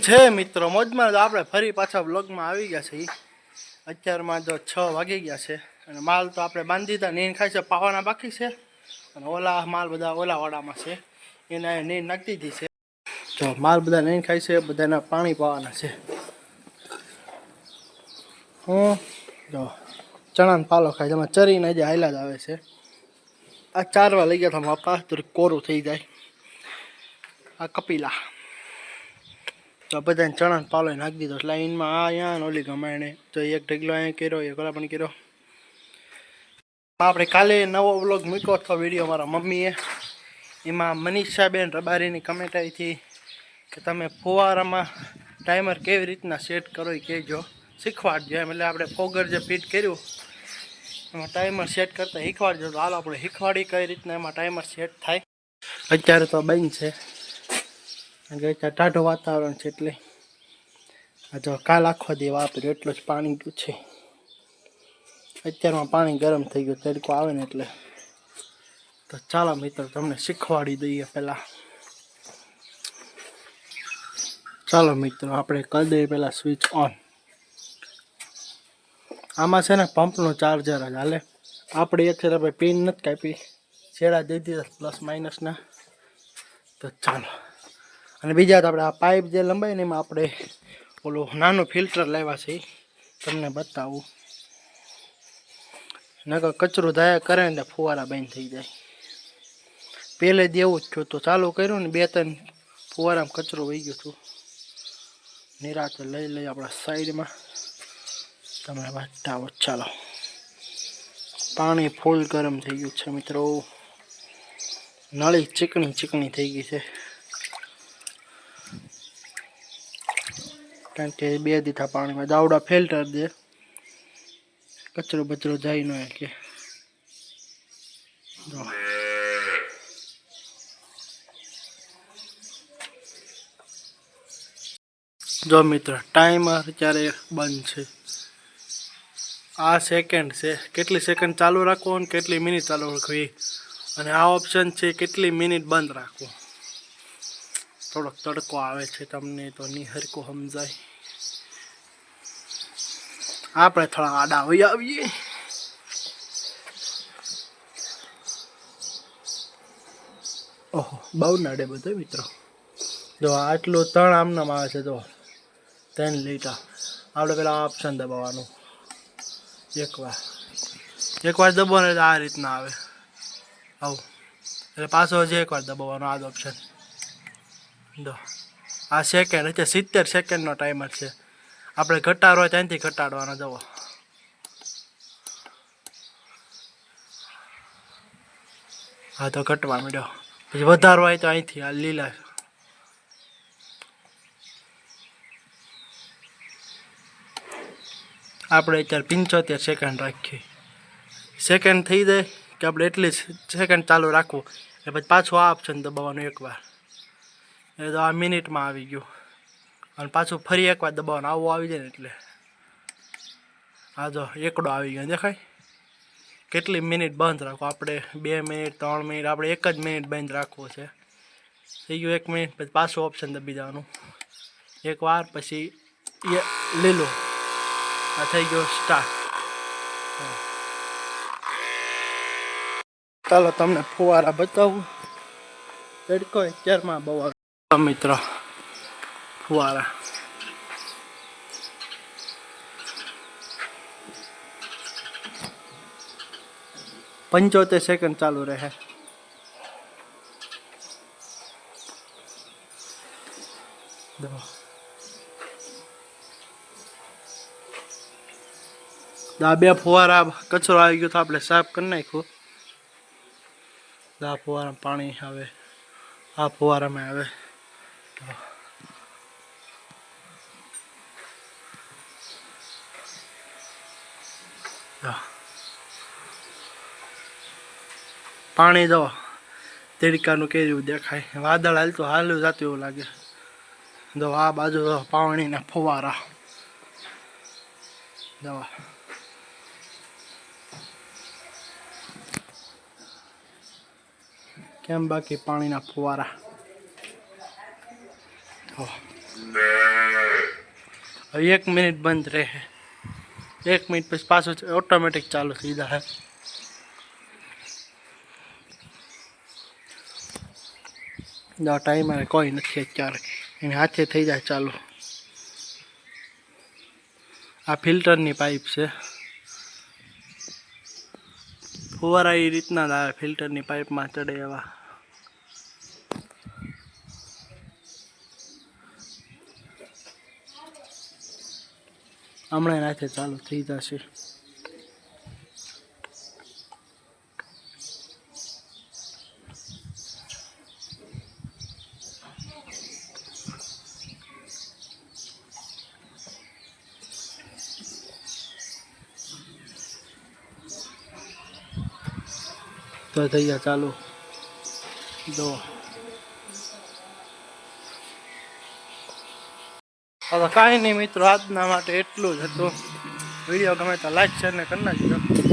છે મિત્રો, મોજમાં આપણે ફરી પાછા બ્લોગમાં આવી ગયા છીએ. અત્યારમાં તો છ વાગી ગયા છે અને માલ તો આપણે બાંધી દીધા નીન ખાય છે, પાવાના બાકી છે. અને ઓલા માલ બધા ઓલાવાડામાં છે. એને નીન નાખી દીધી છે. તો માલ બધા નીન ખાય છે, બધાના પાણી પાવાના છે. હું જો ચણાનો પાલો ખાય એમાં ચરીને જે હાયલા જ આવે છે. આ ચારવા લઈ ગયા હતા પપ્પા તો કોરું થઈ જાય. આ કપિલા. તો બધાને ચણા પાલો નાખી દીધો. લાઈનમાં આ અહીંયા ઓલી ગમાણે તો એક ઢગલો અહીંયા કર્યો, એક ઓલા પણ કર્યો. આપણે કાલે નવો વ્લોગ મૂક્યો હતો, વીડિયો મારા મમ્મીએ. એમાં મનીષાબેન રબારીની કમેન્ટ આવી હતી કે તમે ફુવારામાં ટાઈમર કેવી રીતના સેટ કરો એ કહેજો. શીખવાડજો એમ. એટલે આપણે ફોગર જે ફિટ કર્યું, એમાં ટાઈમર સેટ કરતા શીખવાડજો. તો હાલ આપણે શીખવાડી કઈ રીતના એમાં ટાઈમર સેટ થાય. અત્યારે તો બંધ છે. કારણ કે ટાઢું વાતાવરણ છે એટલે જો કાલ આખો દેવ વાપર્યો એટલું જ પાણી ગયું છે. અત્યારમાં પાણી ગરમ થઈ ગયું, તડકો આવે ને એટલે. તો ચાલો મિત્રો, તમને શીખવાડી દઈએ પહેલાં. ચાલો મિત્રો, આપણે કરી દઈએ પહેલાં સ્વિચ ઓન. આમાં છે ને પંપનો ચાર્જર જ હાલે. આપણે એક છે પિન નથી કાપી છેડા દઈ દીધા, પ્લસ માઇનસના. તો ચાલો. અને બીજા તો આપણે આ પાઇપ જે લંબાય ને એમાં આપણે ઓલું નાનું ફિલ્ટર લાવ્યા છે, તમને બતાવું. નકર કચરો ધાયા કરે ને ફુવારા બંધ થઈ જાય. પહેલે એવું જ છું તો ચાલુ કર્યું ને બે ત્રણ ફુવારામાં કચરો વહી ગયો હતું નિરાતે લઈ લઈ આપણા સાઈડમાં. તમે બતાવો, ચાલો. પાણી ફૂલ ગરમ થઈ ગયું છે મિત્રો. નળી ચીકણી ચીકણી થઈ ગઈ છે. કારણ કે બે દીઠા પાણીમાં દાવડા ફિલ્ટર દે. કચરો બચરો જાય ન કે જો. મિત્ર, ટાઈમર અત્યારે બંધ છે? આ સેકન્ડ છે. કેટલી સેકન્ડ ચાલુ રાખવો અને કેટલી મિનિટ ચાલુ રાખવી? અને આ ઓપ્શન છે, કેટલી મિનિટ બંધ રાખવો? થોડોક તડકો આવે છે તમને તો નિહરકો સમજાય. આપણે થોડા આડા હોઈ આવીએ. ઓહો બહુ નડે બધો મિત્રો. જો આટલું ત્રણ આમનામ આવે છે તો ત્રણ લીટા આપણે પેલા ઓપ્શન દબાવવાનું. એકવાર એકવાર દબાવવાનું આ રીતના આવે. આવું. એટલે પાછો હજી એકવાર દબાવવાનો, આ જ ઓપ્શન જો આ સેકન્ડ એટલે સિત્તેર સેકન્ડનો ટાઈમર છે. આપણે ઘટાડો હોય ત્યાંથી ઘટાડવાનો જવો હા, તો ઘટવા મળ્યો પછી વધારો હોય તો અહીંથી, આ લીલા. આપણે અત્યારે પંચોતેર સેકન્ડ રાખીએ. સેકન્ડ થઈ જાય કે આપણે એટલી સેકન્ડ ચાલુ રાખવું. એટલે પછી પાછું આ ઓપ્શન દબાવવાનું એકવાર. એ તો આ મિનિટમાં આવી ગયું. અને પાછું ફરી એકવાર દબાવવાનું. આવું આવી જાય ને એટલે. હા જો એકડો આવી ગયો. દેખાય? કેટલી મિનિટ બંધ રાખો. આપણે બે મિનિટ, ત્રણ મિનિટ, આપણે એક જ મિનિટ બંધ રાખવો છે. થઈ ગયું એક મિનિટ, પછી પાછું ઓપ્શન દબી જવાનું એક વાર પછી એ લીલું. આ થઈ ગયો સ્ટાર્ટ ચાલો તમને ફુવારા બતાવું. તડકો અત્યારમાં બહુ મિત્ર. ફુવારા પંચોતેર સેકન્ડ ચાલુ રહે. દા બે ફુવારા કચરો આવી ગયો તો આપણે સાફ કરી નાખ્યું. દા ફુવારા પાણી આવે. આ ફુવારામાં આવે. પાણી જો તેડકાનું કેવું દેખાય. વાદળ હાલતું હાલું જતું એવું લાગે. જો આ બાજુ જો પાણીના ફુવારા. દવા કેમ બાકી પાણીના ફુવારા. હવે એક મિનિટ બંધ રહે એક મિનિટ પછી પાછું ઓટોમેટિક ચાલુ થઈ જાય જો ટાઈમર કોઈ નથી અત્યારે એને હાથે થઈ જાય ચાલુ આ ફિલ્ટરની પાઇપ છે ફુવારા એ રીતના જ આવે ફિલ્ટરની પાઇપમાં ચડે એવા હમણાં રાતે ચાલુ થઈ જશે. તો થઈ ગયા ચાલુ. જો. હવે કાંઈ નહીં મિત્રો, આજના માટે એટલું જ હતું. વીડિયો ગમે તો લાઈક શેર ને કરી નાખજો.